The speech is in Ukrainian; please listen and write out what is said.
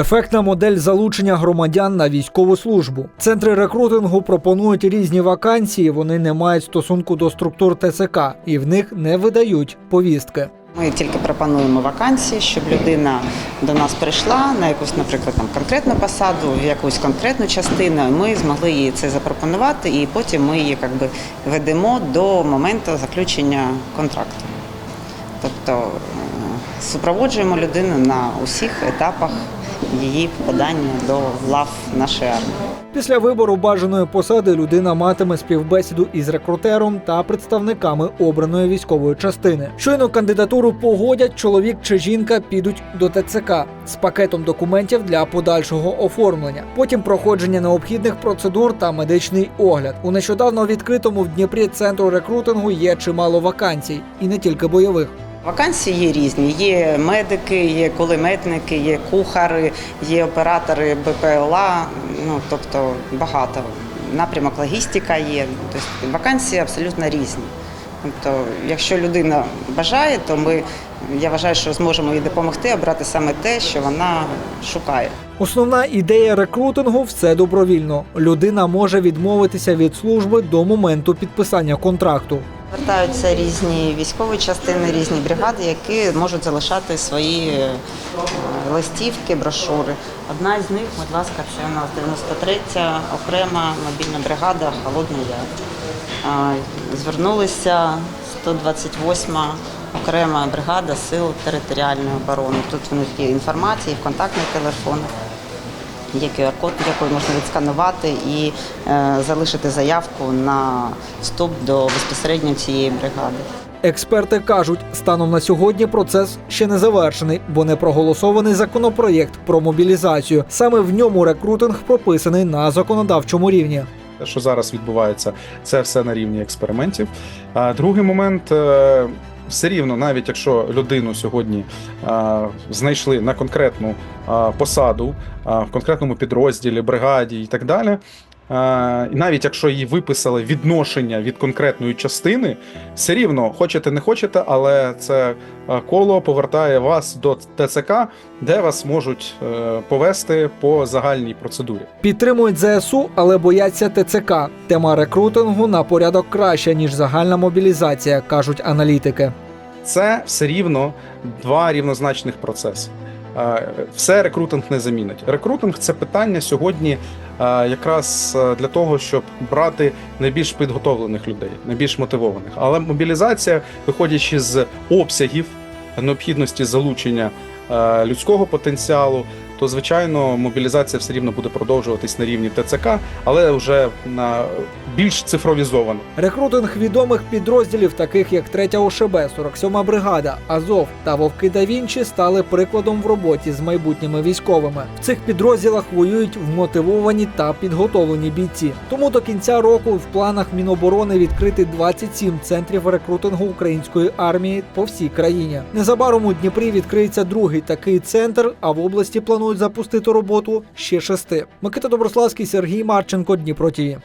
Ефектна модель залучення громадян на військову службу. Центри рекрутингу пропонують різні вакансії. Вони не мають стосунку до структур ТЦК і в них не видають повістки. Ми тільки пропонуємо вакансії, щоб людина до нас прийшла на якусь, наприклад, там конкретну посаду, в якусь конкретну частину. Ми змогли їй це запропонувати, і потім ми її як би, ведемо до моменту заключення контракту. Тобто е, супроводжуємо людину на усіх етапах її попадання до лав нашої армії. Після вибору бажаної посади людина матиме співбесіду із рекрутером та представниками обраної військової частини. Щойно кандидатуру погодять, чоловік чи жінка підуть до ТЦК з пакетом документів для подальшого оформлення. Потім проходження необхідних процедур та медичний огляд. У нещодавно відкритому в Дніпрі центру рекрутингу є чимало вакансій, і не тільки бойових. Вакансії є різні. Є медики, є кулеметники, є кухари, є оператори БПЛА. Ну тобто багато. Напрямок логістика є. Тобто вакансії абсолютно різні. Тобто, якщо людина бажає, то ми я вважаю, що зможемо їй допомогти обрати саме те, що вона шукає. Основна ідея рекрутингу все добровільно. Людина може відмовитися від служби до моменту підписання контракту. Звертаються різні військові частини, різні бригади, які можуть залишати свої е, листівки, брошури. Одна з них, будь ласка, це у нас 93-я окрема мобільна бригада Холодний Яр. Звернулися 128-ма окрема бригада Сил територіальної оборони. Тут в них є інформація, і контактний телефон. Є QR-код, який можна відсканувати і е, залишити заявку на вступ до безпосередньо цієї бригади. Експерти кажуть, станом на сьогодні процес ще не завершений, бо не проголосований законопроєкт про мобілізацію. Саме в ньому рекрутинг прописаний на законодавчому рівні. Що зараз відбувається, це все на рівні експериментів. А другий момент. Е, Все рівно, навіть якщо людину сьогодні а, знайшли на конкретну а, посаду а, в конкретному підрозділі, бригаді і так далі. Навіть якщо її виписали відношення від конкретної частини, все рівно хочете не хочете, але це коло повертає вас до ТЦК, де вас можуть е, повести по загальній процедурі. Підтримують ЗСУ, але бояться ТЦК. Тема рекрутингу на порядок краща ніж загальна мобілізація, кажуть аналітики. це все рівно два рівнозначних процеси. Все рекрутинг не замінить. Рекрутинг це питання сьогодні якраз для того, щоб брати найбільш підготовлених людей, найбільш мотивованих. Але мобілізація, виходячи з обсягів необхідності залучення людського потенціалу, то звичайно мобілізація все рівно буде продовжуватись на рівні ТЦК, але вже на більш цифровізовано. Рекрутинг відомих підрозділів, таких як 3 ОШБ, 47 бригада, Азов та Вовки да Вінчі, стали прикладом в роботі з майбутніми військовими. В цих підрозділах воюють вмотивовані та підготовлені бійці. Тому до кінця року в планах Міноборони відкрити 27 центрів рекрутингу української армії по всій країні. Незабаром у Дніпрі відкриється другий такий центр, а в області планують запустити роботу ще шести. Микита Доброславський, Сергій Марченко, Дніпро ТІВІ.